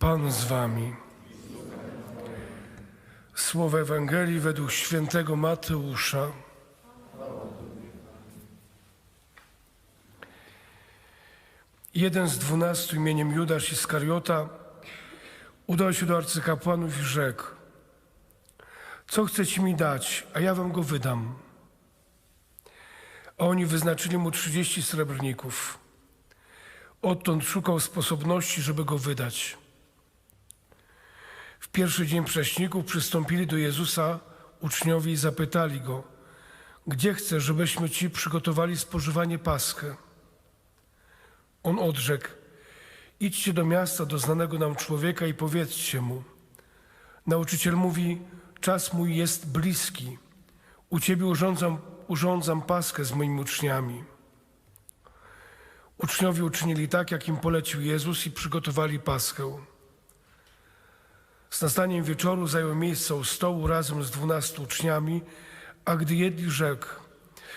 Pan z wami. Słowo Ewangelii według świętego Mateusza. Jeden z dwunastu imieniem Judasz Iskariota udał się do arcykapłanów i rzekł Co chcecie mi dać, a ja wam go wydam. A oni wyznaczyli mu trzydzieści srebrników. Odtąd szukał sposobności, żeby go wydać. W pierwszy dzień prześników przystąpili do Jezusa uczniowie i zapytali go, gdzie chcesz, żebyśmy ci przygotowali spożywanie paschy? On odrzekł, idźcie do miasta, do znanego nam człowieka i powiedzcie mu. Nauczyciel mówi, czas mój jest bliski. U ciebie urządzam, urządzam paskę z moimi uczniami. Uczniowie uczynili tak, jak im polecił Jezus i przygotowali paschę. Z nastaniem wieczoru zajął miejsce u stołu razem z dwunastu uczniami, a gdy jedli, rzekł: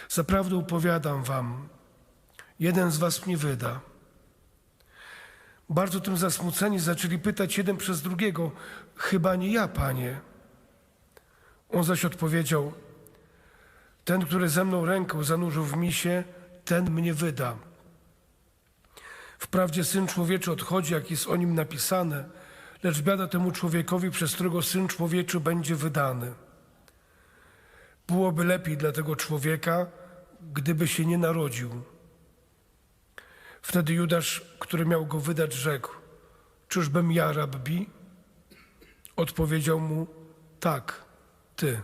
Zaprawdę opowiadam wam, jeden z was mnie wyda. Bardzo tym zasmuceni zaczęli pytać jeden przez drugiego: Chyba nie ja, panie. On zaś odpowiedział: Ten, który ze mną rękę zanurzył w misie, ten mnie wyda. Wprawdzie syn człowieczy odchodzi, jak jest o nim napisane, lecz biada temu człowiekowi, przez którego syn człowieczy będzie wydany. Byłoby lepiej dla tego człowieka, gdyby się nie narodził. Wtedy Judasz, który miał go wydać, rzekł: Czyżbym ja, rabbi? Odpowiedział mu: Tak, ty.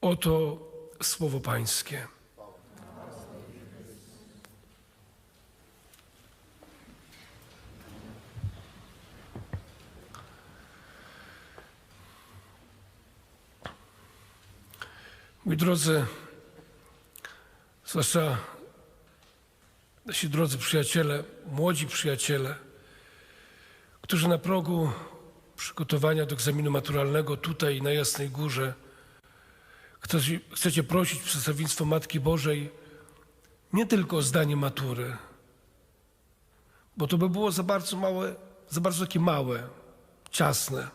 Oto słowo Pańskie. Moi drodzy, zwłaszcza nasi drodzy przyjaciele, młodzi przyjaciele, którzy na progu przygotowania do egzaminu maturalnego tutaj na Jasnej Górze chcecie, prosić przedstawieństwo Matki Bożej nie tylko o zdanie matury, bo to by było za bardzo małe, za bardzo takie małe, ciasne,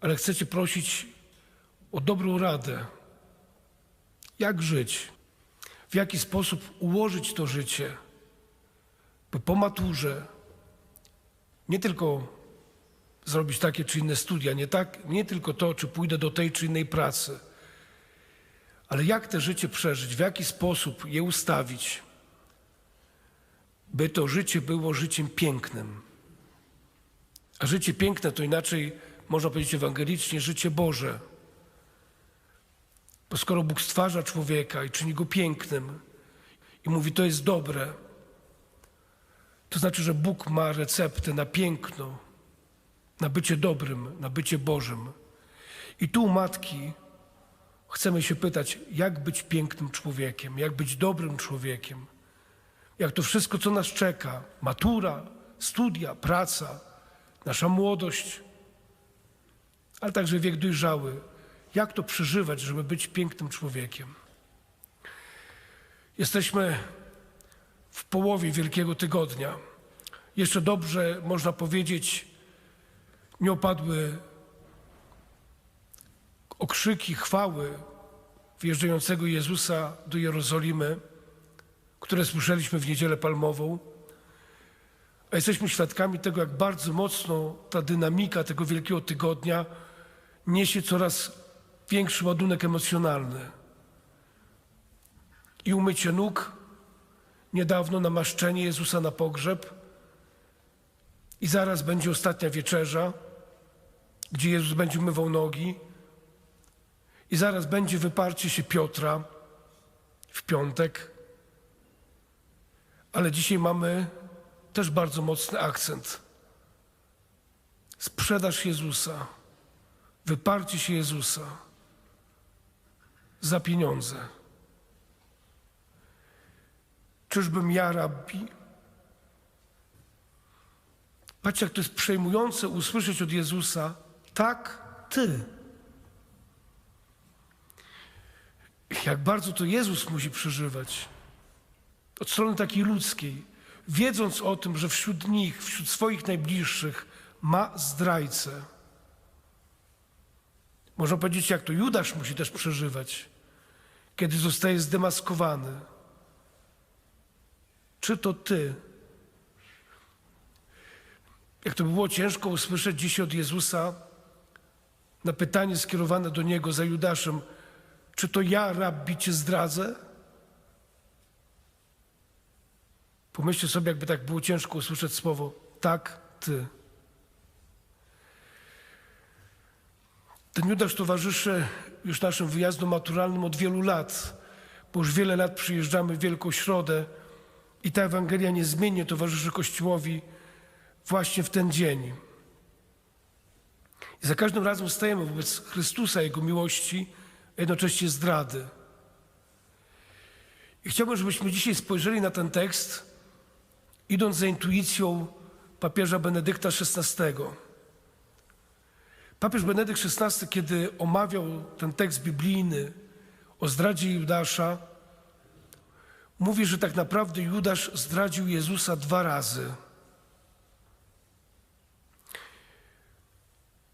ale chcecie prosić o dobrą radę, jak żyć, w jaki sposób ułożyć to życie, by po maturze nie tylko zrobić takie czy inne studia, nie, tak, nie tylko to, czy pójdę do tej czy innej pracy, ale jak te życie przeżyć, w jaki sposób je ustawić, by to życie było życiem pięknym. A życie piękne to inaczej, można powiedzieć ewangelicznie, życie Boże. Bo skoro Bóg stwarza człowieka i czyni go pięknym i mówi, to jest dobre, to znaczy, że Bóg ma receptę na piękno, na bycie dobrym, na bycie Bożym. I tu, matki, chcemy się pytać, jak być pięknym człowiekiem, jak być dobrym człowiekiem, jak to wszystko, co nas czeka? Matura, studia, praca, nasza młodość, ale także wiek dojrzały jak to przeżywać, żeby być pięknym człowiekiem. Jesteśmy w połowie Wielkiego Tygodnia. Jeszcze dobrze, można powiedzieć, nie opadły okrzyki chwały wjeżdżającego Jezusa do Jerozolimy, które słyszeliśmy w Niedzielę Palmową. A jesteśmy świadkami tego, jak bardzo mocno ta dynamika tego Wielkiego Tygodnia niesie coraz większy ładunek emocjonalny. I umycie nóg, niedawno namaszczenie Jezusa na pogrzeb, i zaraz będzie ostatnia wieczerza, gdzie Jezus będzie umywał nogi, i zaraz będzie wyparcie się Piotra w piątek. Ale dzisiaj mamy też bardzo mocny akcent. Sprzedaż Jezusa, wyparcie się Jezusa za pieniądze. Czyżbym ja, rabbi? Patrzcie, jak to jest przejmujące usłyszeć od Jezusa, tak, ty. Jak bardzo to Jezus musi przeżywać. Od strony takiej ludzkiej. wiedząc o tym, że wśród nich, wśród swoich najbliższych ma zdrajcę. Można powiedzieć, jak to Judasz musi też przeżywać, kiedy zostaje zdemaskowany. Czy to ty? Jak to by było ciężko usłyszeć dziś od Jezusa na pytanie skierowane do Niego za Judaszem, czy to ja, rabbi, cię zdradzę? Pomyślcie sobie, jakby tak było ciężko usłyszeć słowo, tak, ty. Ten Judasz towarzyszy już naszym wyjazdom maturalnym od wielu lat, bo już wiele lat przyjeżdżamy w Wielką Środę i ta Ewangelia niezmiennie towarzyszy Kościołowi właśnie w ten dzień. I za każdym razem stajemy wobec Chrystusa, Jego miłości, a jednocześnie zdrady. I chciałbym, żebyśmy dzisiaj spojrzeli na ten tekst, idąc za intuicją papieża Benedykta XVI. Papież Benedykt XVI, kiedy omawiał ten tekst biblijny o zdradzie Judasza, mówi, że tak naprawdę Judasz zdradził Jezusa dwa razy.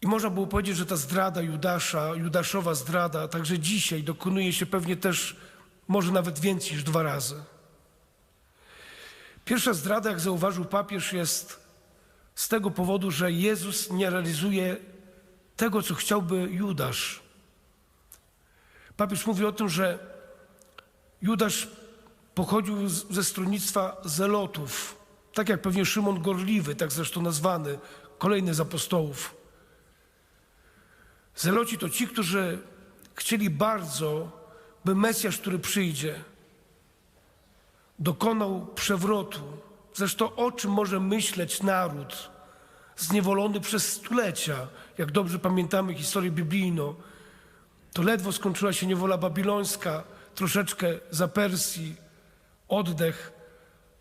I można było powiedzieć, że ta zdrada Judasza, Judaszowa zdrada, także dzisiaj dokonuje się pewnie też, może nawet więcej niż dwa razy. Pierwsza zdrada, jak zauważył papież, jest z tego powodu, że Jezus nie realizuje tego, co chciałby Judasz. Papież mówi o tym, że Judasz pochodził ze stronnictwa zelotów, tak jak pewnie Szymon Gorliwy, tak zresztą nazwany, kolejny z apostołów. Zeloci to ci, którzy chcieli bardzo, by Mesjasz, który przyjdzie, dokonał przewrotu. Zresztą o czym może myśleć naród zniewolony przez stulecia, jak dobrze pamiętamy historię biblijną, to ledwo skończyła się niewola babilońska, troszeczkę za Persji, oddech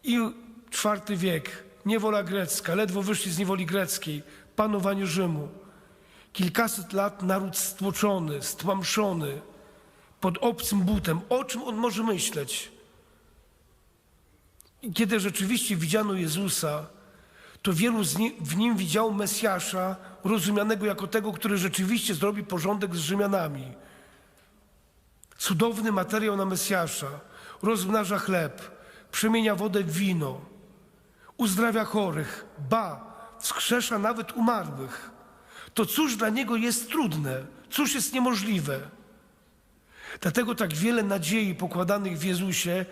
i IV wiek, niewola grecka, ledwo wyszli z niewoli greckiej, panowanie Rzymu. Kilkaset lat naród stłoczony, stłamszony, pod obcym butem. O czym on może myśleć? I kiedy rzeczywiście widziano Jezusa, to wielu ni- w nim widziało Mesjasza, rozumianego jako tego, który rzeczywiście zrobi porządek z Rzymianami. Cudowny materiał na Mesjasza, rozmnaża chleb, przemienia wodę w wino, uzdrawia chorych, ba, wskrzesza nawet umarłych. To cóż dla niego jest trudne, cóż jest niemożliwe. Dlatego tak wiele nadziei pokładanych w Jezusie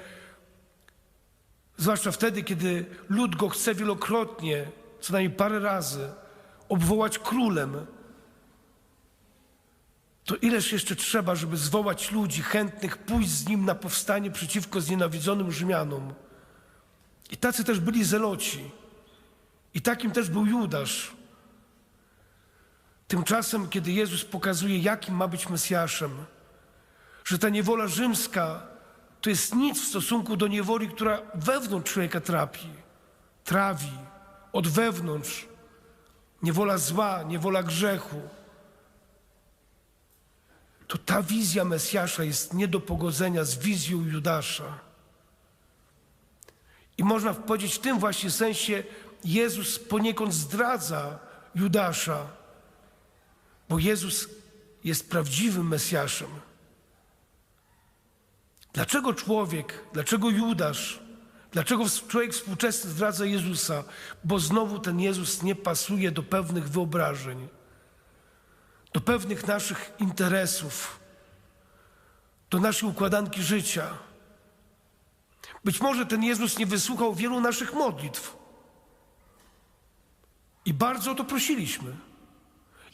Zwłaszcza wtedy, kiedy lud go chce wielokrotnie, co najmniej parę razy, obwołać królem, to ileż jeszcze trzeba, żeby zwołać ludzi chętnych pójść z nim na powstanie przeciwko znienawidzonym Rzymianom. I tacy też byli zeloci. I takim też był Judasz. Tymczasem, kiedy Jezus pokazuje, jakim ma być Mesjaszem, że ta niewola rzymska to jest nic w stosunku do niewoli, która wewnątrz człowieka trapi, trawi, od wewnątrz. Niewola zła, niewola grzechu. To ta wizja Mesjasza jest nie do pogodzenia z wizją Judasza. I można powiedzieć w tym właśnie sensie, Jezus poniekąd zdradza Judasza, bo Jezus jest prawdziwym Mesjaszem. Dlaczego człowiek, dlaczego Judasz, dlaczego człowiek współczesny zdradza Jezusa? Bo znowu ten Jezus nie pasuje do pewnych wyobrażeń, do pewnych naszych interesów, do naszej układanki życia. Być może ten Jezus nie wysłuchał wielu naszych modlitw. I bardzo o to prosiliśmy.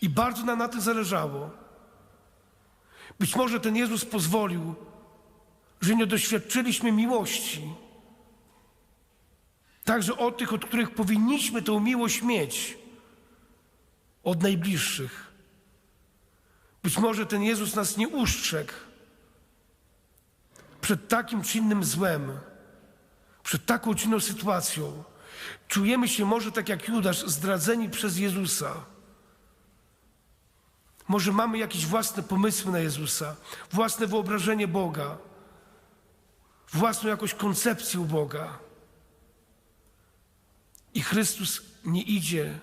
I bardzo nam na tym zależało. Być może ten Jezus pozwolił, że nie doświadczyliśmy miłości. Także od tych, od których powinniśmy tę miłość mieć, od najbliższych. Być może ten Jezus nas nie ustrzegł przed takim czy innym złem, przed taką czy inną sytuacją. Czujemy się może tak jak Judasz, zdradzeni przez Jezusa. Może mamy jakieś własne pomysły na Jezusa, własne wyobrażenie Boga własną jakąś koncepcję Boga. I Chrystus nie idzie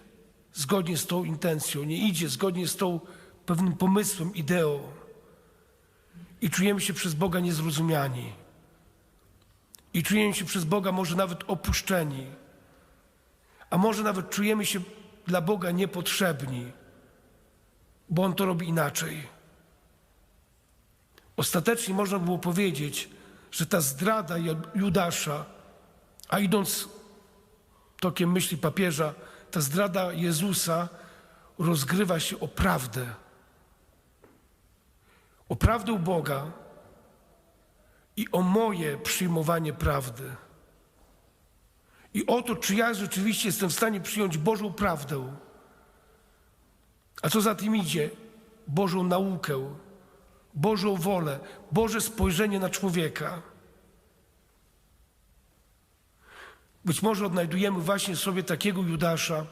zgodnie z tą intencją, nie idzie zgodnie z tą pewnym pomysłem, ideą. I czujemy się przez Boga niezrozumiani. I czujemy się przez Boga może nawet opuszczeni. A może nawet czujemy się dla Boga niepotrzebni, bo On to robi inaczej. Ostatecznie można było powiedzieć, że ta zdrada Judasza, a idąc tokiem myśli papieża, ta zdrada Jezusa rozgrywa się o prawdę. O prawdę Boga i o moje przyjmowanie prawdy. I o to, czy ja rzeczywiście jestem w stanie przyjąć Bożą prawdę. A co za tym idzie? Bożą naukę, Bożą wolę, Boże spojrzenie na człowieka. Być może odnajdujemy właśnie sobie takiego Judasza,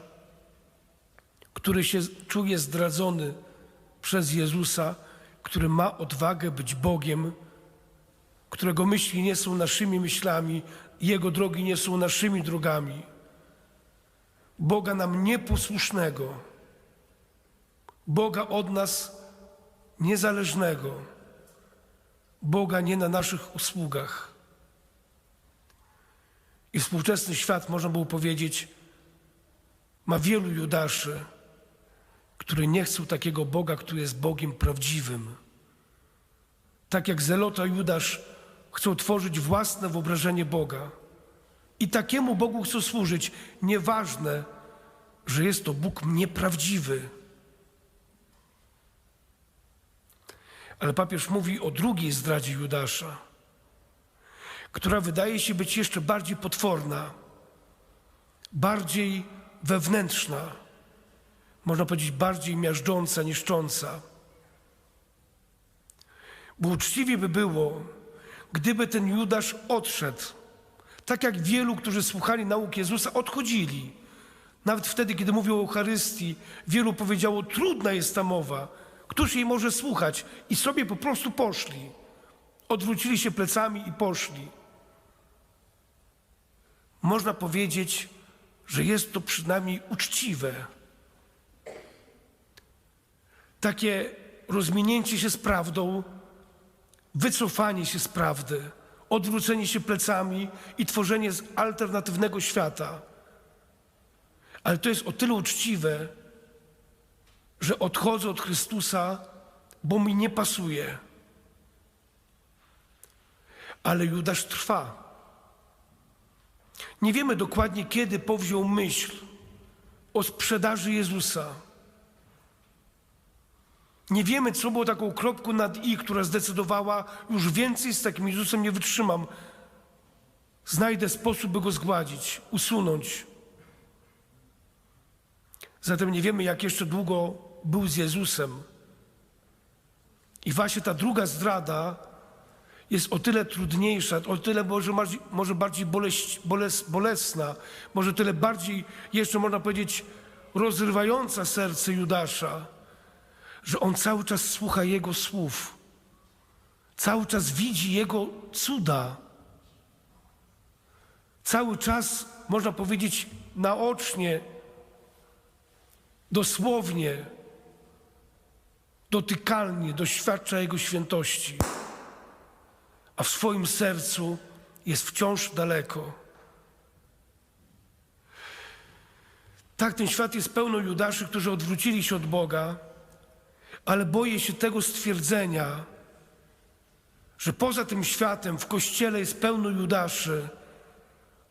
który się czuje zdradzony przez Jezusa, który ma odwagę być Bogiem, którego myśli nie są naszymi myślami, Jego drogi nie są naszymi drogami. Boga nam nieposłusznego, Boga od nas niezależnego, Boga nie na naszych usługach. I współczesny świat, można było powiedzieć, ma wielu Judaszy, które nie chcą takiego Boga, który jest Bogiem prawdziwym. Tak jak Zelota Judasz chcą tworzyć własne wyobrażenie Boga. I takiemu Bogu chcą służyć. Nieważne, że jest to Bóg nieprawdziwy. Ale papież mówi o drugiej zdradzie Judasza, która wydaje się być jeszcze bardziej potworna, bardziej wewnętrzna, można powiedzieć bardziej miażdżąca, niszcząca. Bo uczciwie by było, gdyby ten Judasz odszedł, tak jak wielu, którzy słuchali nauk Jezusa, odchodzili. Nawet wtedy, kiedy mówił o Eucharystii, wielu powiedziało, trudna jest ta mowa, któż jej może słuchać? I sobie po prostu poszli. Odwrócili się plecami i poszli. Można powiedzieć, że jest to przynajmniej uczciwe. Takie rozminięcie się z prawdą wycofanie się z prawdy, odwrócenie się plecami i tworzenie alternatywnego świata. Ale to jest o tyle uczciwe, że odchodzę od Chrystusa, bo mi nie pasuje. Ale Judasz trwa. Nie wiemy dokładnie, kiedy powziął myśl o sprzedaży Jezusa. Nie wiemy, co było taką kropką nad i, która zdecydowała, już więcej z takim Jezusem nie wytrzymam. Znajdę sposób, by go zgładzić, usunąć. Zatem nie wiemy, jak jeszcze długo był z Jezusem. I właśnie ta druga zdrada jest o tyle trudniejsza, o tyle może, może bardziej boles, bolesna, może tyle bardziej, jeszcze można powiedzieć, rozrywająca serce Judasza że on cały czas słucha Jego słów, cały czas widzi Jego cuda, cały czas, można powiedzieć, naocznie, dosłownie, dotykalnie doświadcza Jego świętości, a w swoim sercu jest wciąż daleko. Tak, ten świat jest pełno Judaszy, którzy odwrócili się od Boga, ale boję się tego stwierdzenia, że poza tym światem w kościele jest pełno Judaszy,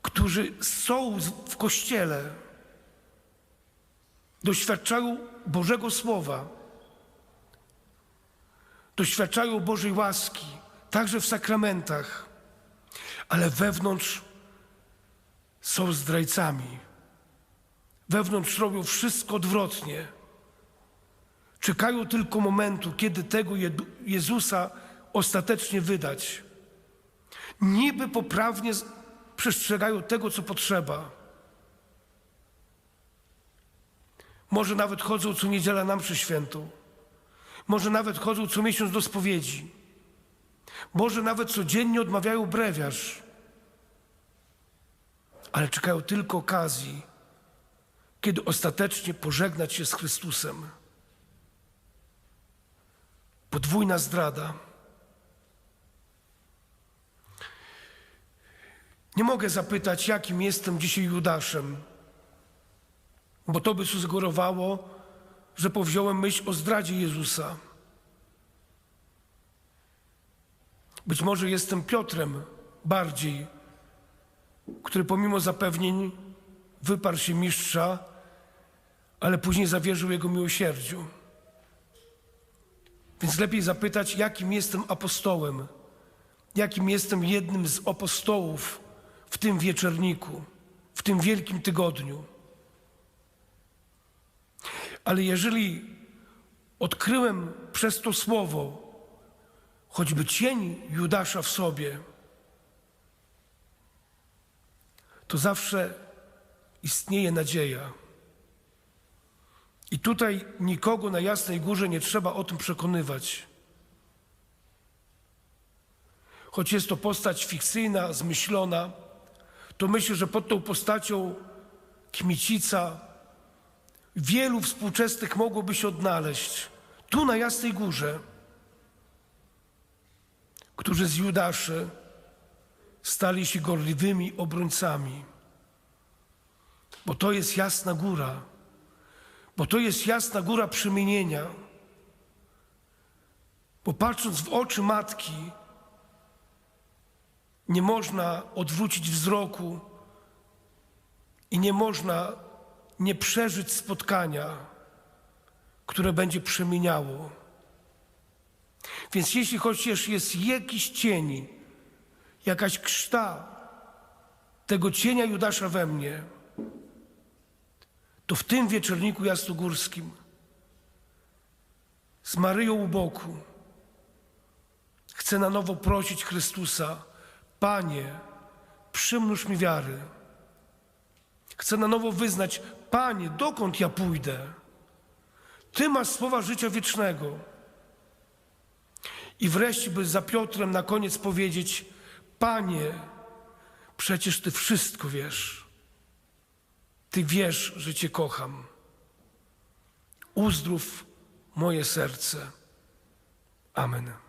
którzy są w kościele, doświadczają Bożego Słowa, doświadczają Bożej łaski, także w sakramentach, ale wewnątrz są zdrajcami. Wewnątrz robią wszystko odwrotnie. Czekają tylko momentu, kiedy tego Jezusa ostatecznie wydać. Niby poprawnie przestrzegają tego, co potrzeba. Może nawet chodzą co niedziela na mszę świętą. Może nawet chodzą co miesiąc do spowiedzi. Może nawet codziennie odmawiają brewiarz. Ale czekają tylko okazji, kiedy ostatecznie pożegnać się z Chrystusem. Podwójna zdrada. Nie mogę zapytać, jakim jestem dzisiaj Judaszem, bo to by sugerowało, że powziąłem myśl o zdradzie Jezusa. Być może jestem Piotrem bardziej, który pomimo zapewnień wyparł się mistrza, ale później zawierzył jego miłosierdziu. Więc lepiej zapytać, jakim jestem apostołem, jakim jestem jednym z apostołów w tym wieczorniku, w tym wielkim tygodniu. Ale jeżeli odkryłem przez to słowo choćby cień Judasza w sobie, to zawsze istnieje nadzieja. I tutaj nikogo na Jasnej Górze nie trzeba o tym przekonywać. Choć jest to postać fikcyjna, zmyślona, to myślę, że pod tą postacią Kmicica wielu współczesnych mogłoby się odnaleźć. Tu na Jasnej Górze, którzy z Judaszy stali się gorliwymi obrońcami. Bo to jest jasna góra, bo to jest jasna góra przemienienia. Bo patrząc w oczy matki, nie można odwrócić wzroku i nie można nie przeżyć spotkania, które będzie przemieniało. Więc jeśli chociaż jest jakiś cień, jakaś krzta tego cienia Judasza we mnie, to w tym wieczorniku jasnogórskim z Maryją u boku chcę na nowo prosić Chrystusa, Panie, przymnóż mi wiary. Chcę na nowo wyznać, Panie, dokąd ja pójdę? Ty masz słowa życia wiecznego. I wreszcie, by za Piotrem na koniec powiedzieć, Panie, przecież Ty wszystko wiesz. Ty wiesz, że Cię kocham. Uzdrów moje serce. Amen.